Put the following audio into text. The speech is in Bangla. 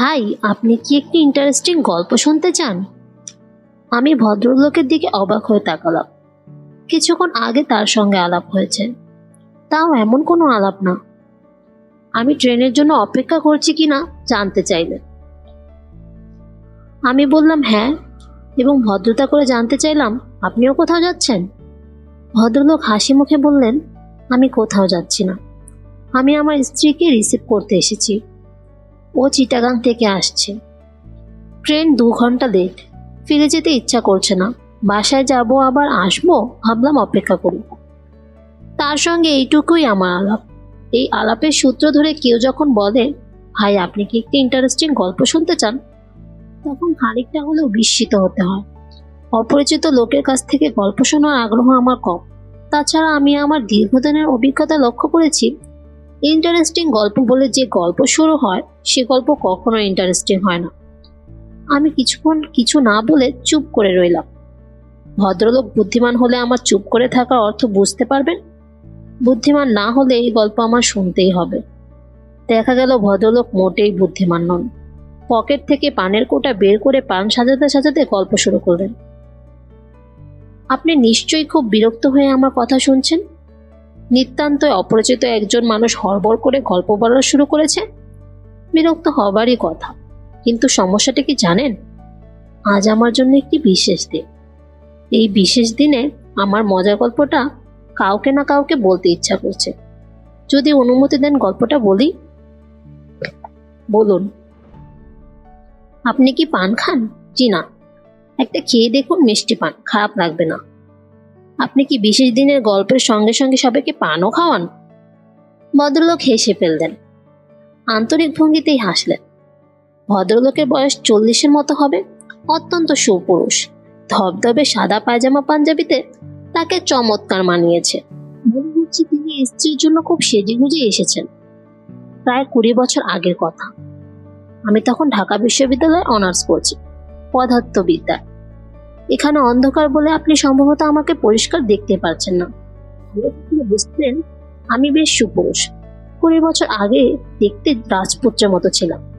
ভাই, আপনি কি একটি ইন্টারেস্টিং গল্প শুনতে চান? আমি ভদ্রলোকের দিকে অবাক হয়ে তাকালাম। কিছুক্ষণ আগে তার সঙ্গে আলাপ হয়েছে। তাও এমন কোনো আলাপ না। আমি ট্রেনের জন্য অপেক্ষা করছি কিনা জানতে চাইলেন আমি বললাম হ্যাঁ। এবং ভদ্রতা করে জানতে চাইলাম, আপনিও কোথাও যাচ্ছেন? ভদ্রলোক হাসি মুখে বললেন, আমি কোথাও যাচ্ছি না। আমি আমার স্ত্রীকে রিসিভ করতে এসেছি। ও চিটাগাং থেকে আসছে। ট্রেন দু ঘণ্টা লেট, ফিরে যেতে ইচ্ছা করছে না। বাসায় যাব আবার আসব, ভাবলাম অপেক্ষা করি। তার সঙ্গে এইটুকুই আমার আলাপ। এই আলাপের সূত্র ধরে কেউ যখন বলে, ভাই, আপনি কি একটি ইন্টারেস্টিং গল্প শুনতে চান? তখন খানিকটা হলেও বিস্মিত হতে হয়। অপরিচিত লোকের কাছ থেকে গল্প শোনার আগ্রহ আমার কম। তাছাড়া আমি আমার দীর্ঘদিনের অভিজ্ঞতা লক্ষ্য করেছি ইন্টারেস্টিং গল্প বলে যে গল্প শুরু হয় সে গল্প কখনো ইন্টারেস্টিং হয় না। আমি কিছুক্ষণ কিছু না বলে চুপ করে রইলাম। ভদ্রলোক বুদ্ধিমান হলে আমার চুপ করে থাকার অর্থ বুঝতে পারবেন? বুদ্ধিমান না হলে এই গল্প আমার শুনতেই হবে। দেখা গেল ভদ্রলোক মোটেই বুদ্ধিমান নন। পকেট থেকে পানের কোটা বের করে পান সাজাতে সাজাতে গল্প শুরু করলেন। আপনি নিশ্চয়ই খুব বিরক্ত হয়ে আমার কথা শুনছেন? নিতান্ত অপরিচিত একজন মানুষ হড়বড় করে গল্প বলা শুরু করেছে? বিরক্ত হবারই কথা। কিন্তু সমস্যাটা কি জানেন? আজ আমার জন্য একটি বিশেষ দিন। এই বিশেষ দিনে আমার মজার গল্পটা কাউকে না কাউকে বলতে ইচ্ছা করছে। যদি অনুমতি দেন গল্পটা বলি। বলুন। আপনি কি পান খান? জি না। একটা খেয়ে দেখুন মিষ্টি পান, খারাপ লাগবে না। আপনি কি বিশেষ দিনের গল্পের সঙ্গে সঙ্গে সবাইকে পানও খাওয়ান? ভদ্রলোক হেসে ফেললেন। আন্তরিক ভঙ্গিতেই হাসলেন। ভদ্রলোকের বয়স চল্লিশের মতো হবে, অত্যন্ত সুপুরুষ। ধবধবে সাদা পায়জামা পাঞ্জাবিতে তাকে চমৎকার মানিয়েছে। মনে হচ্ছে তিনি স্ত্রীর জন্য খুব সেজে গুজে এসেছেন। প্রায় কুড়ি বছর আগের কথা। আমি তখন ঢাকা বিশ্ববিদ্যালয়ে অনার্স করছি পদার্থবিদ্যা। এখানে অন্ধকার বলে আপনি সম্ভবত আমাকে পরিষ্কার দেখতে পারছেন না। বুঝতেন আমি বেশ সুপুরুষ। কুড়ি বছর আগে দেখতে রাজপুত্রের মতো ছিলাম।